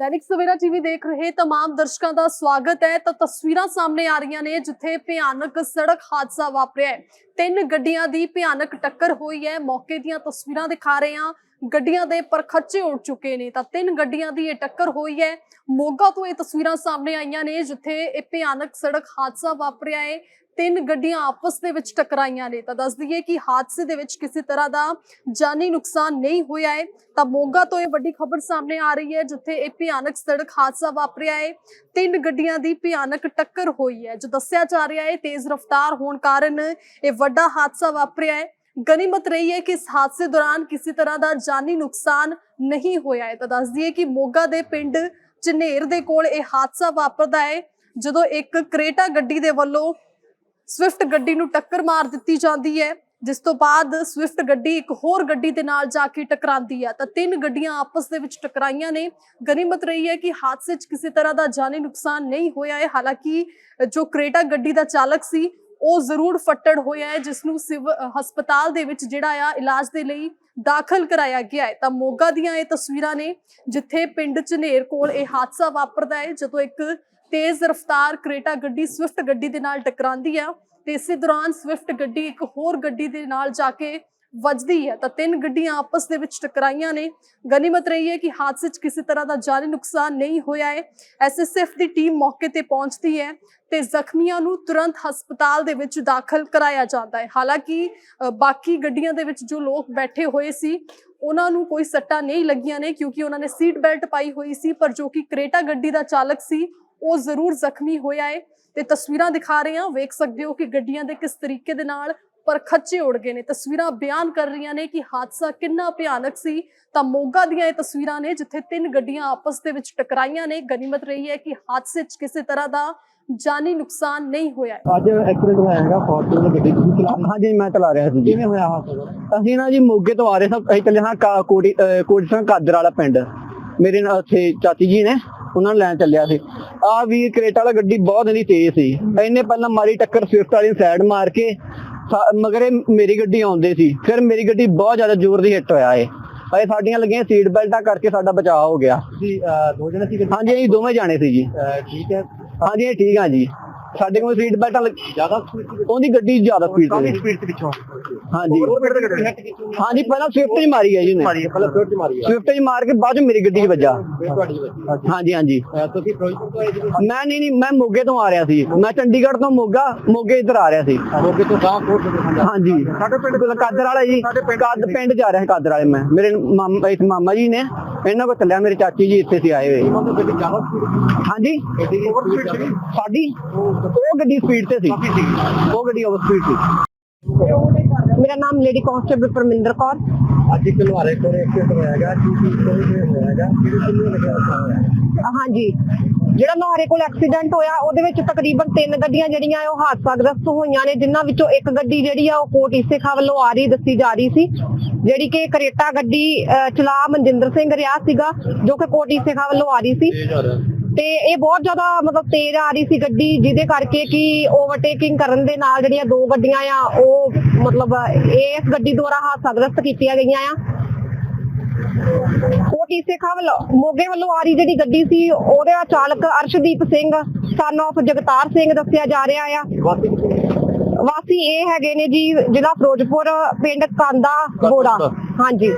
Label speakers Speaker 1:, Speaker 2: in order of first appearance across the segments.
Speaker 1: Dainik Savera TV ਦੇਖ ਰਹੇ तमाम ਦਰਸ਼ਕਾਂ ਦਾ ਸਵਾਗਤ ਹੈ ਤਾਂ ਤਸਵੀਰਾਂ ਸਾਹਮਣੇ ਆ ਰਹੀਆਂ ਨੇ ਜਿੱਥੇ ਭਿਆਨਕ ਸੜਕ ਹਾਦਸਾ ਵਾਪਰਿਆ ਹੈ ਤਿੰਨ ਗੱਡੀਆਂ ਦੀ ਭਿਆਨਕ ਟੱਕਰ ਹੋਈ ਹੈ ਮੌਕੇ ਦੀਆਂ ਤਸਵੀਰਾਂ ਦਿਖਾ ਰਹੇ ਹਾਂ ਗੱਡੀਆਂ ਦੇ ਪਰਖੱਚੇ ਉੱਡ ਚੁੱਕੇ ਨੇ। ਤਾਂ ਤਿੰਨ ਗੱਡੀਆਂ ਦੀ ਇਹ ਟੱਕਰ ਹੋਈ ਹੈ। ਮੋਗਾ ਤੋਂ ਇਹ ਤਸਵੀਰਾਂ ਸਾਹਮਣੇ ਆਈਆਂ ਨੇ, ਜਿੱਥੇ ਇਹ ਭਿਆਨਕ ਸੜਕ ਹਾਦਸਾ ਵਾਪਰਿਆ ਹੈ ਤਿੰਨ ਗੱਡੀਆਂ ਆਪਸ ਦੇ ਵਿੱਚ ਟਕਰਾਈਆਂ ਨੇ। ਤਾਂ ਦੱਸ ਦਈਏ ਕਿ ਹਾਦਸੇ ਦੇ ਵਿੱਚ ਕਿਸੇ ਤਰ੍ਹਾਂ ਦਾ ਜਾਨੀ ਨੁਕਸਾਨ ਨਹੀਂ ਹੋਇਆ ਹੈ ਤਾਂ ਮੋਗਾ ਤੋਂ ਇਹ ਵੱਡੀ ਖਬਰ ਸਾਹਮਣੇ ਆ ਰਹੀ ਹੈ, ਜਿੱਥੇ ਇਹ ਭਿਆਨਕ ਸੜਕ ਹਾਦਸਾ ਵਾਪਰਿਆ ਹੈ ਤਿੰਨ ਗੱਡੀਆਂ ਦੀ ਭਿਆਨਕ ਟੱਕਰ ਹੋਈ ਹੈ। ਜੋ ਦੱਸਿਆ ਜਾ ਰਿਹਾ ਹੈ ਤੇਜ਼ ਰਫ਼ਤਾਰ ਹੋਣ ਕਾਰਨ ਇਹ ਵੱਡਾ ਹਾਦਸਾ ਵਾਪਰਿਆ ਹੈ ਗਨੀਮਤ ਰਹੀ ਹੈ ਕਿ ਇਸ ਹਾਦਸੇ ਦੌਰਾਨ ਕਿਸੇ ਤਰ੍ਹਾਂ ਦਾ ਜਾਨੀ ਨੁਕਸਾਨ ਨਹੀਂ ਹੋਇਆ ਹੈ। ਤਾਂ ਦੱਸ ਦਈਏ ਕਿ ਮੋਗਾ ਦੇ ਪਿੰਡ ਝਨੇਰ ਦੇ ਕੋਲ ਇਹ ਹਾਦਸਾ ਵਾਪਰਦਾ ਹੈ, ਜਦੋਂ ਇੱਕ ਕ੍ਰੇਟਾ ਗੱਡੀ ਦੇ ਵੱਲੋਂ ਸਵਿਫਟ ਗੱਡੀ ਨੂੰ ਟੱਕਰ ਮਾਰ ਦਿੱਤੀ ਜਾਂਦੀ ਹੈ, ਜਿਸ ਤੋਂ ਬਾਅਦ ਸਵਿਫਟ ਗੱਡੀ ਇੱਕ ਹੋਰ ਗੱਡੀ ਦੇ ਨਾਲ ਜਾ ਕੇ ਟਕਰਾਉਂਦੀ ਹੈ। ਤਾਂ ਤਿੰਨ ਗੱਡੀਆਂ ਆਪਸ ਦੇ ਵਿੱਚ ਟਕਰਾਈਆਂ ਨੇ। ਗਨੀਮਤ ਰਹੀ ਹੈ ਕਿ ਹਾਦਸੇ 'ਚ ਕਿਸੇ ਤਰ੍ਹਾਂ ਦਾ ਜਾਨੀ ਨੁਕਸਾਨ ਨਹੀਂ ਹੋਇਆ ਹੈ। ਹਾਲਾਂਕਿ ਜੋ ਕ੍ਰੇਟਾ ਗੱਡੀ ਦਾ ਚਾਲਕ ਸੀ ਉਹ ਜ਼ਰੂਰ ਫੱਟੜ ਹੋਇਆ ਹੈ ਜਿਸ ਨੂੰ ਸਿਵ ਹਸਪਤਾਲ ਦੇ ਵਿੱਚ ਜਿਹੜਾ ਆ, ਇਲਾਜ ਦੇ ਲਈ ਦਾਖਲ ਕਰਾਇਆ ਗਿਆ ਹੈ। ਤਾਂ ਮੋਗਾ ਦੀਆਂ ਇਹ ਤਸਵੀਰਾਂ ਨੇ, ਜਿੱਥੇ ਪਿੰਡ ਝਨੇਰ ਕੋਲ ਇਹ ਹਾਦਸਾ ਵਾਪਰਦਾ ਹੈ, ਜਦੋਂ ਇੱਕ ਤੇਜ਼ ਰਫ਼ਤਾਰ ਕ੍ਰੇਟਾ ਗੱਡੀ ਸਵਿਫਟ ਗੱਡੀ ਦੇ ਨਾਲ ਟਕਰਾਉਂਦੀ ਆ। ਤੇ ਇਸੇ ਦੌਰਾਨ ਸਵਿਫਟ ਗੱਡੀ ਇੱਕ ਹੋਰ ਗੱਡੀ ਦੇ ਨਾਲ ਜਾ ਕੇ ਵੱਜਦੀ ਹੈ ਤਾਂ ਤਿੰਨ ਗੱਡੀਆਂ ਆਪਸ ਦੇ ਵਿੱਚ ਟਕਰਾਈਆਂ ਨੇ। ਗਨੀਮਤ ਰਹੀ ਹੈ ਕਿ ਹਾਦਸੇ 'ਚ ਕਿਸੇ ਤਰ੍ਹਾਂ ਦਾ ਜਾਨੀ ਨੁਕਸਾਨ ਨਹੀਂ ਹੋਇਆ ਹੈ। ਐਸਐਸਐਫ ਦੀ ਟੀਮ ਮੌਕੇ ਤੇ ਪਹੁੰਚਦੀ ਹੈ ਤੇ ਜ਼ਖਮੀਆਂ ਨੂੰ ਤੁਰੰਤ ਹਸਪਤਾਲ ਦੇ ਵਿੱਚ ਦਾਖਲ ਕਰਾਇਆ ਜਾਂਦਾ ਹੈ। ਹਾਲਾਂਕਿ ਬਾਕੀ ਗੱਡੀਆਂ ਦੇ ਵਿੱਚ ਜੋ ਲੋਕ ਬੈਠੇ ਹੋਏ ਸੀ, ਉਹਨਾਂ ਨੂੰ ਕੋਈ ਸੱਟਾਂ ਨਹੀਂ ਲੱਗੀਆਂ ਨੇ ਕਿਉਂਕਿ ਉਹਨਾਂ ਨੇ ਸੀਟ ਬੈਲਟ ਪਾਈ ਹੋਈ ਸੀ, ਪਰ ਜੋ ਕਿ ਕ੍ਰੇਟਾ ਗੱਡੀ ਦਾ ਚਾਲਕ ਸੀ, ਉਹ ਜ਼ਰੂਰ ਜ਼ਖਮੀ ਹੋਇਆ ਹੈ। ਤੇ ਤਸਵੀਰਾਂ ਦਿਖਾ ਰਹੇ ਹਾਂ। ਵੇਖ ਸਕਦੇ ਹੋ ਕਿ ਗੱਡੀਆਂ ਦੇ ਕਿਸ ਤਰੀਕੇ ਦੇ ਨਾਲ ਪਰ ਖੱਚੇ ਉੜ ਗਏ ਨੇ। ਤਸਵੀਰਾਂ ਬਿਆਨ ਕਰ ਰਹੀਆਂ ਨੇ ਕਿ ਹਾਦਸਾ ਕਿੰਨਾ ਭਿਆਨਕ ਸੀ। ਤਾਂ ਮੋਗਾ ਦੀਆਂ ਇਹ ਤਸਵੀਰਾਂ ਨੇ ਜਿੱਥੇ ਤਿੰਨ ਗੱਡੀਆਂ ਆਪਸ ਦੇ ਵਿੱਚ ਟਕਰਾਈਆਂ ਨੇ। ਗਨੀਮਤ ਰਹੀ ਹੈ ਕਿ ਹਾਦਸੇ 'ਚ ਕਿਸੇ ਤਰ੍ਹਾਂ ਦਾ ਜਾਨੀ ਨੁਕਸਾਨ ਨਹੀਂ ਹੋਇਆ ਹੈ।
Speaker 2: ਅੱਜ ਐਕਸੀਡੈਂਟ ਹੋਇਆ ਹੈਗਾ ਫੋਰਚੂਨਰ ਗੱਡੀ ਤੁਸੀਂ ਚਲਾ
Speaker 3: ਹਾਂਜੀ ਮੈਂ ਚਲਾ ਰਿਹਾ ਸੀ। ਜੀ
Speaker 2: ਕਿਵੇਂ ਹੋਇਆ ਹਾਦਸਾ
Speaker 3: ਅਸੀਂ ਨਾ ਜੀ ਮੋਗੇ ਤੋਂ ਆ ਰਹੇ ਸਾਂ। ਅਸੀਂ ਚੱਲੇ ਹਾਂ ਕਾ- ਕੋਟੀ ਅਹ ਕੋਟੀ ਸਿੰਘ ਕਾਦਰ ਵਾਲਾ ਪਿੰਡ। ਮੇਰੇ ਨਾਲ ਉੱਥੇ ਚਾਚੀ ਜੀ ਨੇ ਉਹਨਾਂ ਨੂੰ ਲੈਣ ਚੱਲਿਆ ਸੀ। ਆ ਵੀ ਕਰੇਟਾ ਵਾਲਾ ਗੱਡੀ ਬਹੁਤ ਇਹਦੀ ਤੇਜ਼ ਸੀ। ਇਹਨੇ ਪਹਿਲਾਂ ਮਾਰੀ ਟੱਕਰ ਸਵਿਫਟ ਵਾਲੀ ਸਾਈਡ ਮਾਰ ਕੇ ਸਾ- ਮਗਰੇ ਮੇਰੀ ਗੱਡੀ ਆਉਂਦੇ ਸੀ। ਫਿਰ ਮੇਰੀ ਗੱਡੀ ਬਹੁਤ ਜ਼ਿਆਦਾ ਜ਼ੋਰ ਦੀ ਹਿੱਟ ਹੋਇਆ ਏ। ਅਏ ਸਾਡੀਆਂ ਲੱਗੀਆਂ ਸੀਟ ਬੈਲਟਾਂ ਕਰਕੇ ਸਾਡਾ ਬਚਾਅ ਹੋ ਗਿਆ।
Speaker 2: ਅਹ, ਦੋ ਜਣੇ ਸੀ
Speaker 3: ਹਾਂਜੀ ਅਸੀਂ ਦੋਵੇਂ ਜਾਣੇ ਸੀ ਜੀ।
Speaker 2: ਠੀਕ ਹੈ।
Speaker 3: ਹਾਂਜੀ ਇਹ ਠੀਕ ਆ ਜੀ। ਸਾਡੇ ਕੋਲ ਸੀਟ ਬੈਲਟਾਂ
Speaker 2: ਜ਼ਿਆਦਾ
Speaker 3: ਉਹਦੀ ਗੱਡੀ ਜ਼ਿਆਦਾ ਸਪੀਡ ਤੇ
Speaker 2: ਸਪੀਡ ਤੇ ਪਿੱਛੋਂ।
Speaker 3: ਹਾਂਜੀ। ਹਾਂਜੀ ਪਹਿਲਾਂ ਸਵਿਫਟ ਹੀ ਮਾਰੀ ਹੈ ਜੀ ਨੇ
Speaker 2: ਮਾਰੀ ਹੈ ਪਹਿਲਾਂ ਸਵਿਫਟ ਮਾਰੀ ਹੈ।
Speaker 3: ਸਵਿਫਟ ਮਾਰ ਕੇ ਬਾਅਦ ਮੇਰੀ ਗੱਡੀ 'ਚ ਵੱਜਾ। ਹਾਂਜੀ ਹਾਂਜੀ।
Speaker 2: ਅਹ, ਤੁਸੀਂ ਫਿਰੋਜ਼ਪੁਰ ਤੋਂ ਆਏ ਸੀ?
Speaker 3: ਮੈਂ ਨਹੀਂ ਨਹੀਂ ਮੈਂ ਮੋਗੇ ਤੋਂ ਆ ਰਿਹਾ ਸੀ। ਮੈਂ ਚੰਡੀਗੜ੍ਹ ਤੋਂ ਮੋਗਾ ਮੋਗੇ ਇੱਧਰ ਆ ਰਿਹਾ ਸੀ।
Speaker 2: ਮੋਗੇ ਤੋਂ ਗਾਂ ਕੋਟ
Speaker 3: ਹਾਂਜੀ।
Speaker 2: ਸਾਡੇ ਪਿੰਡ
Speaker 3: ਕੋਲ ਕਾਦਰ ਵਾਲਾ ਜੀ। ਕਾਦ ਪਿੰਡ ਜਾ ਰਿਹਾ ਕਾਦਰ ਵਾਲੇ ਮੈਂ। ਮੇਰੇ ਮਾਮਾ ਇਸ ਮਾਮਾ ਜੀ ਨੇ। ਇਹਨਾਂ ਕੋਲ ਚੱਲਿਆ ਮੇਰੇ ਚਾਚੀ ਜੀ ਇੱਥੇ ਸੀ ਆਏ ਹੋਏ। ਹਾਂਜੀ। ਸਾਡੀ ਉਹ ਗੱਡੀ ਸਪੀਡ ਤੇ ਸੀ। ਉਹ ਗੱਡੀ ਓਵਰ ਸਪੀਡ ਸੀ।
Speaker 4: ਮੇਰਾ ਨਾਮ ਲੇਡੀ ਕਾਂਸਟੇਬਲ ਪਰਮਿੰਦਰ ਕੌਰ।
Speaker 2: ਅੱਜ ਇੱਕ ਲੁਹਾਰੇ ਕੋਲ ਐਕਸੀਡੈਂਟ ਹੋਇਆ ਹੈਗਾ ਕੀ ਕੀ ਕੋਈ ਹੋਇਆ ਹੈਗਾ ਕਿਹੜੇ ਕਿੰਨੇ ਲੱਗਿਆ
Speaker 4: ਹਾਂਜੀ। ਜਿਹੜਾ ਲੋਹਾਰੇ ਕੋਲ ਐਕਸੀਡੈਂਟ ਹੋਇਆ ਉਹਦੇ ਵਿੱਚ ਤਕਰੀਬਨ ਤਿੰਨ ਗੱਡੀਆਂ ਜਿਹੜੀਆਂ ਉਹ ਹਾਦਸਾਗ੍ਰਸਤ ਹੋਈਆਂ ਨੇ ਜਿਨ੍ਹਾਂ ਵਿੱਚੋਂ ਇੱਕ ਗੱਡੀ ਜਿਹੜੀ ਆ ਉਹ ਕੋਟ ਇਸੇਖਾ ਵੱਲੋਂ ਆ ਰਹੀ ਦੱਸੀ ਜਾ ਰਹੀ ਸੀ ਜਿਹੜੀ ਕਿ ਕਰੇਟਾ ਗੱਡੀ ਚਲਾ ਮਨਜਿੰਦਰ ਸਿੰਘ ਰਿਹਾ ਸੀਗਾ ਜੋ ਕਿ ਕੋਟ ਇਸੇਖਾ ਵੱਲੋਂ ਆ ਰਹੀ ਸੀ। ਤੇ ਇਹ ਬਹੁਤ ਜ਼ਿਆਦਾ ਮਤਲਬ ਤੇਜ਼ ਆ ਰਹੀ ਸੀ ਗੱਡੀ, ਜਿਹਦੇ ਕਰਕੇ ਕਿ ਓਵਰਟੇਕਿੰਗ ਕਰਨ ਦੇ ਨਾਲ ਜਿਹੜੀਆਂ ਦੋ ਗੱਡੀਆਂ ਆ, ਉਹ ਮਤਲਬ ਇਸ ਗੱਡੀ ਦੁਆਰਾ ਹਾਦਸਾਗ੍ਰਸਤ ਕੀਤੀਆਂ ਗਈਆਂ ਆ। ਕੋਟੀ ਸੇਖਾ ਵੱਲੋਂ, ਮੋਗੇ ਵੱਲੋਂ ਆ ਰਹੀ ਜਿਹੜੀ ਗੱਡੀ ਸੀ, ਉਹਦੇ ਚਾਲਕ ਅਰਸ਼ਦੀਪ ਸਿੰਘ ਸਨ of ਜਗਤਾਰ ਸਿੰਘ ਦੱਸਿਆ ਜਾ ਰਿਹਾ ਆ।
Speaker 2: ਵਾਸੀ
Speaker 4: ਇਹ ਹੈਗੇ ਨੇ ਜੀ, ਜ਼ਿਲ੍ਹਾ ਫਿਰੋਜ਼ਪੁਰ, ਪਿੰਡ ਕਾਂਦਾ ਗੋੜਾ ਹਾਂਜੀ।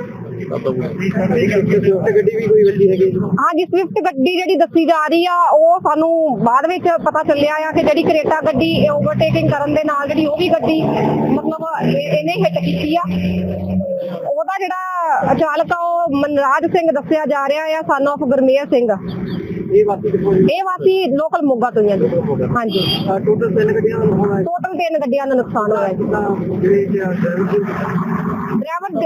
Speaker 2: ਗੱਡੀ ਵੀ ਕੋਈ ਵੱਜੀ ਹੈਗੀ
Speaker 4: ਹਾਂਜੀ ਸਵਿਫਟ ਗੱਡੀ ਜਿਹੜੀ ਦੱਸੀ ਜਾ ਰਹੀ ਆ, ਉਹ ਸਾਨੂੰ ਬਾਅਦ ਵਿੱਚ ਪਤਾ ਚੱਲਿਆ ਆ ਕਿ ਜਿਹੜੀ ਕਰੇਟਾ ਗੱਡੀ ਓਵਰਟੇਕਿੰਗ ਕਰਨ ਦੇ ਨਾਲ ਜਿਹੜੀ ਉਹ ਵੀ ਗੱਡੀ, ਮਤਲਬ ਇਹਨੇ ਹਿੱਟ ਕੀਤੀ ਆ। ਉਹਦਾ ਜਿਹੜਾ ਚਾਲਕ ਆ, ਉਹ ਮਨਰਾਜ ਸਿੰਘ ਦੱਸਿਆ ਜਾ ਰਿਹਾ ਆ ਸਨ of ਗੁਰਮੇਰ ਸਿੰਘ।
Speaker 2: ਇਹ ਵਾਸੀ ਕਿੱਥੋਂ ਦੀ
Speaker 4: ਇਹ ਵਾਸੀ ਲੋਕਲ ਮੋਗਾ ਤੋਂ ਹੀ ਆ ਜੀ। ਹਾਂਜੀ।
Speaker 2: ਟੋਟਲ ਤਿੰਨ ਗੱਡੀਆਂ ਦਾ ਹੋਣਾ
Speaker 4: ਟੋਟਲ ਤਿੰਨ ਗੱਡੀਆਂ ਦਾ ਨੁਕਸਾਨ ਹੋਇਆ ਜੀ।
Speaker 2: ਜਿਹੜੇ ਡਰਾਈਵਰ
Speaker 4: ਡਰਾਈਵਰ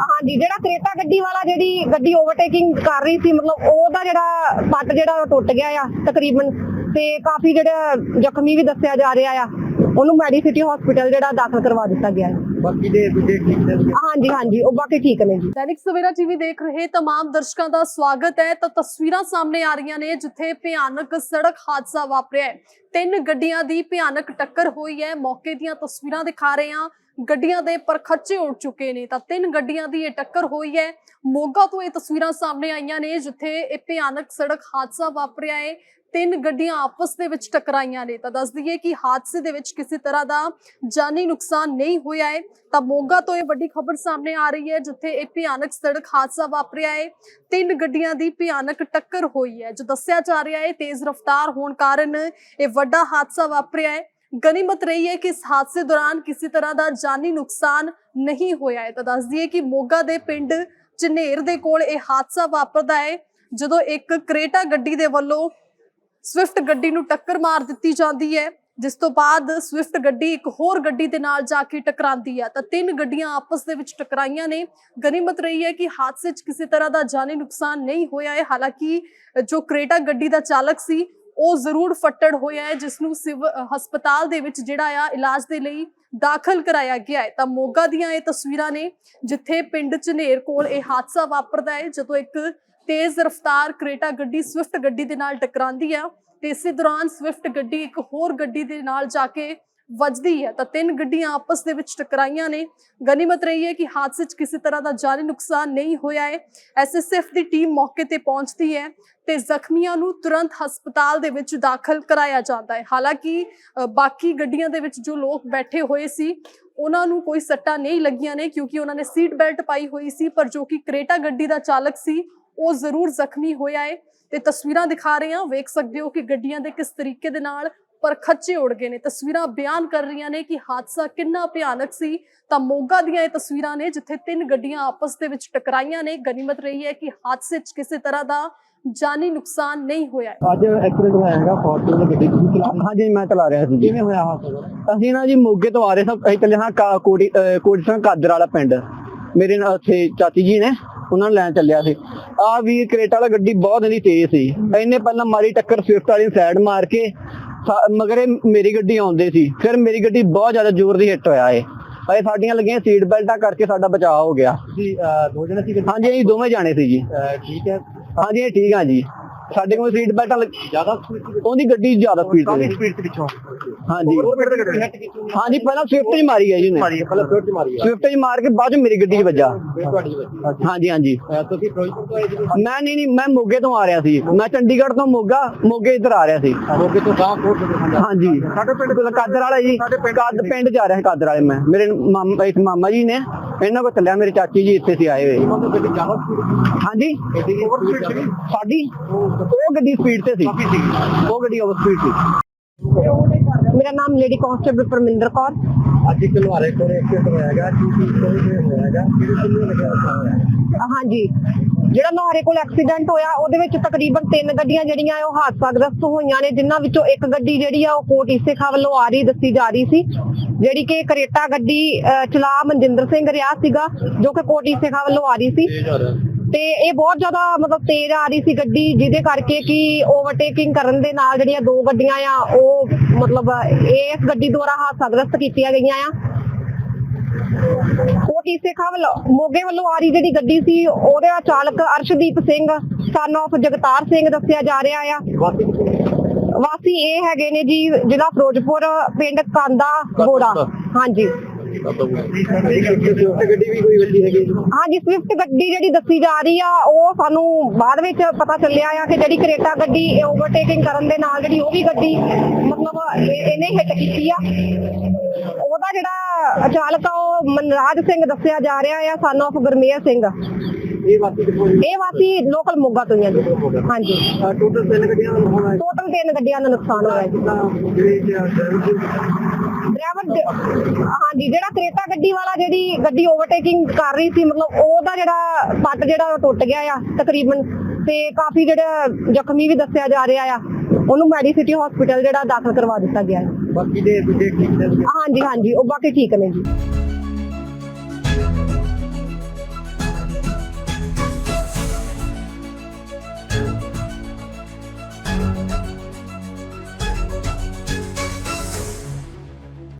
Speaker 4: ਹਾਂਜੀ ਜਿਹੜਾ ਕਰੇਟਾ ਗੱਡੀ ਵਾਲਾ ਜਿਹੜੀ ਗੱਡੀ ਓਵਰਟੇਕਿੰਗ ਕਰ ਰਹੀ ਸੀ ਮਤਲਬ ਉਹਦਾ ਜਿਹੜਾ ਪੱਟ ਜਿਹੜਾ ਉਹ ਟੁੱਟ ਗਿਆ ਆ ਤਕਰੀਬਨ। ਤੇ ਕਾਫੀ ਜਿਹੜਾ ਜ਼ਖਮੀ ਵੀ ਦੱਸਿਆ ਜਾ ਰਿਹਾ ਆ। ਉਹਨੂੰ ਮੈਡੀਸਿਟੀ ਹਸਪੀਟਲ ਜਿਹੜਾ ਦਾਖਲ ਕਰਵਾ ਦਿੱਤਾ ਗਿਆ ਹੈ
Speaker 2: ਬਾਕੀ ਦੇ ਦੂਜੇ ਠੀਕ ਨੇ
Speaker 4: ਹਾਂਜੀ ਹਾਂਜੀ ਉਹ ਬਾਕੀ ਠੀਕ ਨੇ ਜੀ
Speaker 1: ਦੈਨਿਕ ਸਵੇਰਾ ਟੀਵੀ ਦੇਖ ਰਹੇ तमाम ਦਰਸ਼ਕਾਂ ਦਾ ਸਵਾਗਤ ਹੈ ਤਾਂ ਤਸਵੀਰਾਂ ਸਾਹਮਣੇ ਆ ਰਹੀਆਂ ਨੇ ਜਿੱਥੇ ਭਿਆਨਕ ਸੜਕ ਹਾਦਸਾ ਵਾਪਰਿਆ ਹੈ ਤਿੰਨ ਗੱਡੀਆਂ ਦੀ ਭਿਆਨਕ ਟੱਕਰ ਹੋਈ ਹੈ ਮੌਕੇ ਦੀਆਂ ਤਸਵੀਰਾਂ ਦਿਖਾ ਰਹੇ ਹਾਂ ਗੱਡੀਆਂ ਦੇ ਪਰਖੱਚੇ ਉੱਡ ਚੁੱਕੇ ਨੇ। ਤਾਂ ਤਿੰਨ ਗੱਡੀਆਂ ਦੀ ਇਹ ਟੱਕਰ ਹੋਈ ਹੈ। ਮੋਗਾ ਤੋਂ ਇਹ ਤਸਵੀਰਾਂ ਸਾਹਮਣੇ ਆਈਆਂ ਨੇ, ਜਿੱਥੇ ਇਹ ਭਿਆਨਕ ਸੜਕ ਹਾਦਸਾ ਵਾਪਰਿਆ ਹੈ। ਤਿੰਨ ਗੱਡੀਆਂ ਆਪਸ ਦੇ ਵਿੱਚ ਟਕਰਾਈਆਂ ਨੇ। ਤਾਂ ਦੱਸ ਦਈਏ ਕਿ ਹਾਦਸੇ ਦੇ ਵਿੱਚ ਕਿਸੇ ਤਰ੍ਹਾਂ ਦਾ ਜਾਨੀ ਨੁਕਸਾਨ ਨਹੀਂ ਹੋਇਆ ਹੈ। ਤਾਂ ਮੋਗਾ ਤੋਂ ਇਹ ਵੱਡੀ ਖਬਰ ਸਾਹਮਣੇ ਆ ਰਹੀ ਹੈ, ਜਿੱਥੇ ਇਹ ਭਿਆਨਕ ਸੜਕ ਹਾਦਸਾ ਵਾਪਰਿਆ ਹੈ। ਤਿੰਨ ਗੱਡੀਆਂ ਦੀ ਭਿਆਨਕ ਟੱਕਰ ਹੋਈ ਹੈ। ਜੋ ਦੱਸਿਆ ਜਾ ਰਿਹਾ ਹੈ, ਤੇਜ਼ ਰਫ਼ਤਾਰ ਹੋਣ ਕਾਰਨ ਇਹ ਵੱਡਾ ਹਾਦਸਾ ਵਾਪਰਿਆ ਹੈ। ਗਨੀਮਤ ਰਹੀ ਹੈ ਕਿ ਇਸ ਹਾਦਸੇ ਦੌਰਾਨ ਕਿਸੇ ਤਰ੍ਹਾਂ ਦਾ ਜਾਨੀ ਨੁਕਸਾਨ ਨਹੀਂ ਹੋਇਆ ਹੈ। ਤਾਂ ਦੱਸ ਦਈਏ ਕਿ ਮੋਗਾ ਦੇ ਪਿੰਡ ਝਨੇਰ ਦੇ ਕੋਲ ਇਹ ਹਾਦਸਾ ਵਾਪਰਦਾ ਹੈ, ਜਦੋਂ ਇੱਕ ਕ੍ਰੇਟਾ ਗੱਡੀ ਦੇ ਵੱਲੋਂ ਸਵਿਫਟ ਗੱਡੀ ਨੂੰ ਟੱਕਰ ਮਾਰ ਦਿੱਤੀ ਜਾਂਦੀ ਹੈ, ਜਿਸ ਤੋਂ ਬਾਅਦ ਸਵਿਫਟ ਗੱਡੀ ਇੱਕ ਹੋਰ ਗੱਡੀ ਦੇ ਨਾਲ ਜਾ ਕੇ ਟਕਰਾਉਂਦੀ ਹੈ। ਤਾਂ ਤਿੰਨ ਗੱਡੀਆਂ ਆਪਸ ਦੇ ਵਿੱਚ ਟਕਰਾਈਆਂ ਨੇ। ਗਨੀਮਤ ਰਹੀ ਹੈ ਕਿ ਹਾਦਸੇ 'ਚ ਕਿਸੇ ਤਰ੍ਹਾਂ ਦਾ ਜਾਨੀ ਨੁਕਸਾਨ ਨਹੀਂ ਹੋਇਆ ਹੈ। ਹਾਲਾਂਕਿ ਜੋ ਕ੍ਰੇਟਾ ਗੱਡੀ ਦਾ ਚਾਲਕ ਸੀ ਉਹ ਜ਼ਰੂਰ ਫੱਟੜ ਹੋਇਆ ਹੈ ਜਿਸ ਨੂੰ ਸਿਵ ਹਸਪਤਾਲ ਦੇ ਵਿੱਚ ਜਿਹੜਾ ਆ, ਇਲਾਜ ਦੇ ਲਈ ਦਾਖਲ ਕਰਾਇਆ ਗਿਆ ਹੈ। ਤਾਂ ਮੋਗਾ ਦੀਆਂ ਇਹ ਤਸਵੀਰਾਂ ਨੇ, ਜਿੱਥੇ ਪਿੰਡ ਝਨੇਰ ਕੋਲ ਇਹ ਹਾਦਸਾ ਵਾਪਰਦਾ ਹੈ, ਜਦੋਂ ਇੱਕ ਤੇਜ਼ ਰਫ਼ਤਾਰ ਕ੍ਰੇਟਾ ਗੱਡੀ ਸਵਿਫਟ ਗੱਡੀ ਦੇ ਨਾਲ ਟਕਰਾਉਂਦੀ ਆ। ਤੇ ਇਸੇ ਦੌਰਾਨ ਸਵਿਫਟ ਗੱਡੀ ਇੱਕ ਹੋਰ ਗੱਡੀ ਦੇ ਨਾਲ ਜਾ ਕੇ ਵੱਜਦੀ ਹੈ, ਤਾਂ ਤਿੰਨ ਗੱਡੀਆਂ ਆਪਸ ਦੇ ਵਿੱਚ ਟਕਰਾਈਆਂ ਨੇ। ਗਨੀਮਤ ਰਹੀ ਹੈ ਕਿ ਹਾਦਸੇ 'ਚ ਕਿਸੇ ਤਰ੍ਹਾਂ ਦਾ ਜਾਨੀ ਨੁਕਸਾਨ ਨਹੀਂ ਹੋਇਆ ਹੈ। ਐਸਐਸਐਫ ਦੀ ਟੀਮ ਮੌਕੇ ਤੇ ਪਹੁੰਚਦੀ ਹੈ ਤੇ ਜ਼ਖਮੀਆਂ ਨੂੰ ਤੁਰੰਤ ਹਸਪਤਾਲ ਦੇ ਵਿੱਚ ਦਾਖਲ ਕਰਾਇਆ ਜਾਂਦਾ ਹੈ। ਹਾਲਾਂਕਿ ਬਾਕੀ ਗੱਡੀਆਂ ਦੇ ਵਿੱਚ ਜੋ ਲੋਕ ਬੈਠੇ ਹੋਏ ਸੀ, ਉਹਨਾਂ ਨੂੰ ਕੋਈ ਸੱਟਾਂ ਨਹੀਂ ਲੱਗੀਆਂ ਨੇ ਕਿਉਂਕਿ ਉਹਨਾਂ ਨੇ ਸੀਟ ਬੈਲਟ ਪਾਈ ਹੋਈ ਸੀ, ਪਰ ਜੋ ਕਿ ਕ੍ਰੇਟਾ ਗੱਡੀ ਦਾ ਚਾਲਕ ਸੀ, ਉਹ ਜ਼ਰੂਰ ਜ਼ਖਮੀ ਹੋਇਆ ਹੈ। ਤੇ ਤਸਵੀਰਾਂ ਦਿਖਾ ਰਹੇ ਹਾਂ। ਵੇਖ ਸਕਦੇ ਹੋ ਕਿ ਗੱਡੀਆਂ ਦੇ ਕਿਸ ਤਰੀਕੇ ਦੇ ਨਾਲ ਪਰ ਖੱਚੇ ਉੜ ਗਏ ਨੇ। ਤਸਵੀਰਾਂ ਬਿਆਨ ਕਰ ਰਹੀਆਂ ਨੇ ਕਿ ਹਾਦਸਾ ਕਿੰਨਾ ਭਿਆਨਕ ਸੀ। ਤਾਂ ਮੋਗਾ ਦੀਆਂ ਇਹ ਤਸਵੀਰਾਂ ਨੇ ਜਿੱਥੇ ਤਿੰਨ ਗੱਡੀਆਂ ਆਪਸ ਦੇ ਵਿੱਚ ਟਕਰਾਈਆਂ ਨੇ। ਗਨੀਮਤ ਰਹੀ ਹੈ ਕਿ ਹਾਦਸੇ 'ਚ ਕਿਸੇ ਤਰ੍ਹਾਂ ਦਾ ਜਾਨੀ ਨੁਕਸਾਨ ਨਹੀਂ ਹੋਇਆ।
Speaker 2: ਅੱਜ ਐਕਸੀਡੈਂਟ ਹੋਇਆ ਹੈਗਾ ਫੋਰਚੂਨਰ ਗੱਡੀ ਤੁਸੀਂ ਚਲਾ ਰਹੇ
Speaker 3: ਹਾਂਜੀ ਮੈਂ ਚਲਾ ਰਿਹਾ ਸੀ।
Speaker 2: ਕਿਵੇਂ ਹੋਇਆ ਹਾਦਸਾ?
Speaker 3: ਅਸੀਂ ਨਾ ਜੀ ਮੋਗੇ ਤੋਂ ਆ ਰਹੇ ਸਾਂ। ਅਸੀਂ ਚੱਲੇ ਹਾਂ ਕਾ- ਕੋਟੀ ਕੋਟੀ ਸਿੰਘ ਕਾਦਰ ਵਾਲਾ ਪਿੰਡ। ਮੇਰੇ ਨਾਲ ਉੱਥੇ ਚਾਚੀ ਜੀ ਨੇ ਉਹਨਾਂ ਨੂੰ ਲੈਣ ਚੱਲਿਆ ਸੀ। ਆ ਵੀ ਕਰੇਟਾ ਵਾਲਾ ਗੱਡੀ ਬਹੁਤ ਇਹਦੀ ਤੇਜ਼ ਸੀ। ਇਹਨੇ ਪਹਿਲਾਂ ਮਾਰੀ ਟੱਕਰ ਸਵਿਫਟ ਵਾਲੀ ਸਾਈਡ ਮਾਰ ਕੇ ਮਗਰੇ ਮੇਰੀ ਗੱਡੀ ਆਉਂਦੇ ਸੀ। ਫਿਰ ਮੇਰੀ ਗੱਡੀ ਬਹੁਤ ਜ਼ਿਆਦਾ ਜ਼ੋਰ ਦੀ ਹਿੱਟ ਹੋਇਆ ਏ ਅਏ ਸਾਡੀਆਂ ਲੱਗੀਆਂ ਸੀਟ ਬੈਲਟਾਂ ਕਰਕੇ ਸਾਡਾ ਬਚਾਅ ਹੋ ਗਿਆ।
Speaker 2: ਅਹ, ਦੋ ਜਣੇ ਸੀ
Speaker 3: ਹਾਂਜੀ ਅਸੀਂ ਦੋਵੇਂ ਜਾਣੇ ਸੀ ਜੀ।
Speaker 2: ਠੀਕ ਹੈ।
Speaker 3: ਹਾਂਜੀ ਠੀਕ ਆ ਜੀ। ਸਾਡੇ ਕੋਲ ਸੀਟ ਬੈਲਟਾਂ
Speaker 2: ਜ਼ਿਆਦਾ
Speaker 3: ਉਹਦੀ ਗੱਡੀ ਜ਼ਿਆਦਾ ਸਪੀਡ ਤੇ।
Speaker 2: ਸਪੀਡ ਤੇ ਪਿੱਛੋਂ।
Speaker 3: ਹਾਂਜੀ। ਹਾਂਜੀ ਪਹਿਲਾਂ ਸਵਿਫਟ ਹੀ ਮਾਰੀ ਹੈ ਜੀ ਨੇ
Speaker 2: ਮਾਰੀ ਪਹਿਲਾਂ ਸਵਿਫਟ ਮਾਰੀ ਹੈ।
Speaker 3: ਸਵਿਫਟ ਹੀ ਮਾਰ ਕੇ ਬਾਅਦ ਚ ਮੇਰੀ ਗੱਡੀ 'ਚ ਵੱਜਾ ਹਾਂਜੀ ਹਾਂਜੀ।
Speaker 2: ਅਹ, ਤੁਸੀਂ ਫਿਰੋਜ਼ਪੁਰ ਤੋਂ ਆਏ ਜੀ
Speaker 3: ਮੈਂ ਨਹੀਂ? ਨਹੀਂ ਮੈਂ ਮੋਗੇ ਤੋਂ ਆ ਰਿਹਾ ਸੀ। ਮੈਂ ਚੰਡੀਗੜ੍ਹ ਤੋਂ ਮੋਗਾ ਮੋਗੇ ਇੱਧਰ ਆ ਰਿਹਾ ਸੀ।
Speaker 2: ਮੋਗੇ ਤੋਂ ਗਾਂ ਕੋਟ
Speaker 3: ਹਾਂਜੀ।
Speaker 2: ਸਾਡੇ ਪਿੰਡ
Speaker 3: ਕੋਲ ਕਾਦਰ ਵਾਲਾ ਜੀ। ਕਾਦ ਪਿੰਡ ਜਾ ਰਿਹਾ ਕਾਦਰ ਵਾਲੇ ਮੈਂ। ਮੇਰੇ ਮਾਮਾ ਇਸ ਮਾਮਾ ਜੀ ਨੇ। ਇਹਨਾਂ ਕੋਲ ਚੱਲਿਆ ਮੇਰੇ ਚਾਚੀ ਜੀ ਇੱਥੇ ਸੀ ਆਏ ਹੋਏ। ਹਾਂਜੀ। ਸਾਡੀ? ਉਹ ਗੱਡੀ ਸਪੀਡ ਤੇ ਸੀ। ਉਹ ਗੱਡੀ ਓਵਰ ਸਪੀਡ ਸੀ।
Speaker 4: ਮੇਰਾ ਨਾਮ ਲੇਡੀ ਕਾਂਸਟੇਬਲ ਪਰਮਿੰਦਰ ਕੌਰ।
Speaker 2: ਅੱਜ ਇੱਕ ਲੁਹਾਰੇ ਕੋਲ ਐਕਸੀਡੈਂਟ ਹੋਇਆ ਹੈਗਾ ਕੀ ਕੀ ਕੋਈ ਤੇ ਹੋਇਆ ਹੈਗਾ ਕਿਹੜੇ ਕਿੰਨੇ ਲੱਗਿਆ ਹੋਇਆ
Speaker 4: ਹਾਂਜੀ। ਜਿਹੜਾ ਲੋਹਾਰੇ ਕੋਲ ਐਕਸੀਡੈਂਟ ਹੋਇਆ ਉਹਦੇ ਵਿੱਚ ਤਕਰੀਬਨ ਤਿੰਨ ਗੱਡੀਆਂ ਜਿਹੜੀਆਂ ਉਹ ਹਾਦਸਾਗ੍ਰਸਤ ਹੋਈਆਂ ਨੇ ਜਿਨ੍ਹਾਂ ਵਿੱਚੋਂ ਇੱਕ ਗੱਡੀ ਜਿਹੜੀ ਆ ਉਹ ਕੋਟ ਇਸੇਖਾ ਵੱਲੋਂ ਆ ਰਹੀ ਦੱਸੀ ਜਾ ਰਹੀ ਸੀ ਜਿਹੜੀ ਕਿ ਕਰੇਟਾ ਗੱਡੀ ਚਲਾ ਮਨਜਿੰਦਰ ਸਿੰਘ ਰਿਆ ਸੀਗਾ ਜੋ ਕਿ ਕੋਟ ਇਸੇਖਾ ਵੱਲੋਂ ਆ ਰਹੀ। ਸੀ ਤੇ ਇਹ ਬਹੁਤ ਜ਼ਿਆਦਾ ਮਤਲਬ ਤੇਜ਼ ਆ ਰਹੀ ਸੀ ਗੱਡੀ ਜਿਹਦੇ ਕਰਕੇ ਕਿ ਓਵਰਟੇਕਿੰਗ ਕਰਨ ਦੇ ਨਾਲ ਜਿਹੜੀਆਂ ਦੋ ਗੱਡੀਆਂ ਆ ਉਹ ਮਤਲਬ ਇਸ ਗੱਡੀ ਦੁਆਰਾ ਹਾਦਸਾਗ੍ਰਸਤ ਕੀਤੀਆਂ ਗਈਆਂ ਆ। ਕੋਟੀ ਸੇਖਾ ਵੱਲੋਂ ਮੋਗੇ ਵੱਲੋਂ ਆ ਰਹੀ ਜਿਹੜੀ ਗੱਡੀ ਸੀ ਉਹਦਾ ਚਾਲਕ ਅਰਸ਼ਦੀਪ ਸਿੰਘ ਸਨ of ਜਗਤਾਰ ਸਿੰਘ ਦੱਸਿਆ ਜਾ ਰਿਹਾ ਆ।
Speaker 2: ਵਾਸੀ
Speaker 4: ਇਹ ਹੈਗੇ ਨੇ ਜੀ ਜ਼ਿਲ੍ਹਾ ਫਿਰੋਜ਼ਪੁਰ ਪਿੰਡ ਕਾਂਦਾ ਗੋੜਾ ਹਾਂਜੀ।
Speaker 2: ਗੱਡੀ ਵੀ ਕੋਈ ਵੱਜੀ ਹੈਗੀ
Speaker 4: ਹਾਂਜੀ ਸਵਿਫਟ ਗੱਡੀ ਜਿਹੜੀ ਦੱਸੀ ਜਾ ਰਹੀ ਆ ਉਹ ਸਾਨੂੰ ਬਾਅਦ ਵਿੱਚ ਪਤਾ ਚੱਲਿਆ ਆ ਕਿ ਜਿਹੜੀ ਕਰੇਟਾ ਗੱਡੀ ਓਵਰਟੇਕਿੰਗ ਕਰਨ ਦੇ ਨਾਲ ਜਿਹੜੀ ਉਹ ਵੀ ਗੱਡੀ ਮਤਲਬ ਇਹ- ਇਹਨੇ ਹਿੱਟ ਕੀਤੀ ਆ। ਉਹਦਾ ਜਿਹੜਾ ਚਾਲਕ ਆ ਉਹ ਮਨਰਾਜ ਸਿੰਘ ਦੱਸਿਆ ਜਾ ਰਿਹਾ ਆ ਸਨ of ਗੁਰਮੇਲ ਸਿੰਘ।
Speaker 2: ਇਹ ਵਾਸੀ ਕਿੱਥੋਂ ਦੀ
Speaker 4: ਇਹ ਵਾਸੀ ਲੋਕਲ ਮੋਗਾ ਤੋਂ ਹੀ ਆ ਜੀ। ਹਾਂਜੀ।
Speaker 2: ਟੋਟਲ ਤਿੰਨ ਗੱਡੀਆਂ ਦਾ ਹੋਣਾ
Speaker 4: ਟੋਟਲ ਤਿੰਨ ਗੱਡੀਆਂ ਦਾ ਨੁਕਸਾਨ ਹੋਇਆ ਜੀ।
Speaker 2: ਜਿਹੜੇ
Speaker 4: ਡਰਾਈਵਰ ਹਾਂਜੀ ਜਿਹੜਾ ਕਰੇਟਾ ਗੱਡੀ ਵਾਲਾ ਜਿਹੜੀ ਗੱਡੀ ਓਵਰਟੇਕਿੰਗ ਕਰ ਰਹੀ ਸੀ ਮਤਲਬ ਉਹਦਾ ਜਿਹੜਾ ਪੱਟ ਜਿਹੜਾ ਉਹ ਟੁੱਟ ਗਿਆ ਆ ਤਕਰੀਬਨ। ਤੇ ਕਾਫੀ ਜਿਹੜਾ ਜ਼ਖਮੀ ਵੀ ਦੱਸਿਆ ਜਾ ਰਿਹਾ ਆ। ਉਹਨੂੰ ਮੈਡੀਸਿਟੀ ਹਸਪੀਟਲ ਜਿਹੜਾ ਦਾਖਲ ਕਰਵਾ ਦਿੱਤਾ ਗਿਆ ਹੈ
Speaker 2: ਬਾਕੀ ਦੇ ਦੂਜੇ ਠੀਕ ਨੇ?
Speaker 4: ਹਾਂਜੀ ਹਾਂਜੀ ਉਹ ਬਾਕੀ ਠੀਕ ਨੇ ਜੀ।